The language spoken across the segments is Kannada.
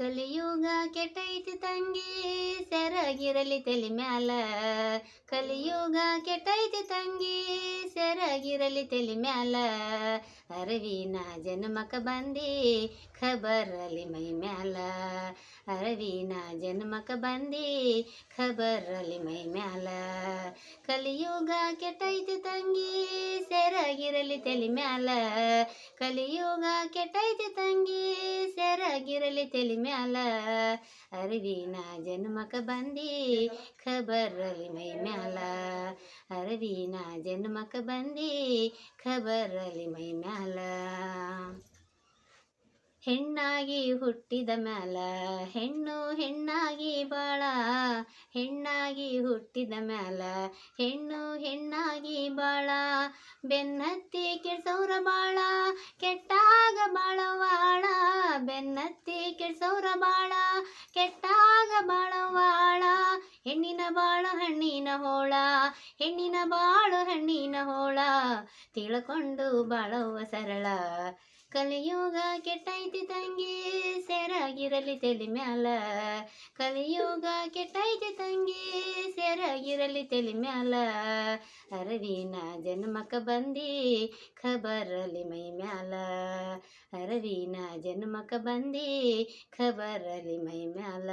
ಕಲಿಯುಗ ಕೆಟ್ಟೈತಿ ತಂಗಿ, ಸೆರಗಿರಲಿ ತಲಿ ಮ್ಯಾಲ. ಕಲಿಯುಗ ಕೆಟ್ಟೈತಿ ತಂಗಿ, ಸೆರಗಿರಲಿ ತಲಿ ಮ್ಯಾಲ. ಅರವಿನ ಜನ್ಮಕ ಬಂದಿ, ಖಬರಲಿ ಮೈ ಮ್ಯಾಲ. ಅರವಿನ ಜನ್ಮಕ ಬಂದಿ, ಖಬರಲಿ ಮೈ ಮ್ಯಾಲ. ಕಲಿಯುಗ ಕೆಟ್ಟೈತಿ ತಂಗಿ ಸೆರಗಿರಲಿ ತೆಲಿ ಮ್ಯಾಲ ಕಲಿಯುಗ ಕೆಟ್ಟೈತಿ ತಂಗಿ. ಸೆರಗಿರಲಿ ತೆಲಿ ಮ್ಯಾಲ ಅರಿವಿನ ಜನ್ಮಕ ಬಂದಿ. ಖಬರಲಿ ಮೈ ಮ್ಯಾಲ ಅರಿವಿನ ಜನ್ಮಕ ಬಂದಿ. ಖಬರಲಿ ಮೈ ಮ್ಯಾಲ ಹೆಣ್ಣಾಗಿ ಹುಟ್ಟಿದ ಮ್ಯಾಲ ಹೆಣ್ಣು ಹೆಣ್ಣಾಗಿ ಬಾಳ ಹೆಣ್ಣಾಗಿ ಹುಟ್ಟಿದ ಮ್ಯಾಲ, ಹೆಣ್ಣು ಹೆಣ್ಣಾಗಿ ಬಾಳ. ಬೆನ್ನತ್ತಿ ಕೆಡ್ಸೌರ ಬಾಳ, ಕೆಟ್ಟಾಗ ಬಾಳವಾಳ ಬೆನ್ನತ್ತಿ ಕೆಡ್ಸೌರ ಬಾಳ, ಕೆಟ್ಟಾಗ ಬಾಳವಾಳ ಹೆಣ್ಣಿನ ಬಾಳ ಹಣ್ಣಿನ ಹೋಳ, ಹೆಣ್ಣಿನ ಬಾಳು ಹಣ್ಣಿನ ಹೋಳ. ತಿಳ್ಕೊಂಡು ಬಾಳುವ ಸರಳ. ಕಲಿಯುಗ ಕೆಟ್ಟೈತಿ ತಂಗಿ, ಸೆರಾಗಿರಲಿ ತೆಲಿ ಮ್ಯಾಲ. ಕಲಿಯುಗ ಕೆಟ್ಟೈತಿ ತಂಗಿ, ಸೆರಾಗಿರಲಿ ತೆಲಿ ಮ್ಯಾಲ. ಅರವಿನ ಜನ್ಮಕ ಬಂದಿ, ಖಬರಲಿ ಮೈ ಮ್ಯಾಲ. ಅರವಿನ ಜನ್ಮಕ ಬಂದಿ, ಖಬರಲಿ ಮೈ ಮ್ಯಾಲ.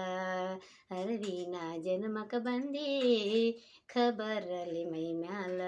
ಅರವಿನ ಜನ್ಮಕ ಬಂದಿ, ಖಬರಲಿ ಮೈ ಮ್ಯಾಲ.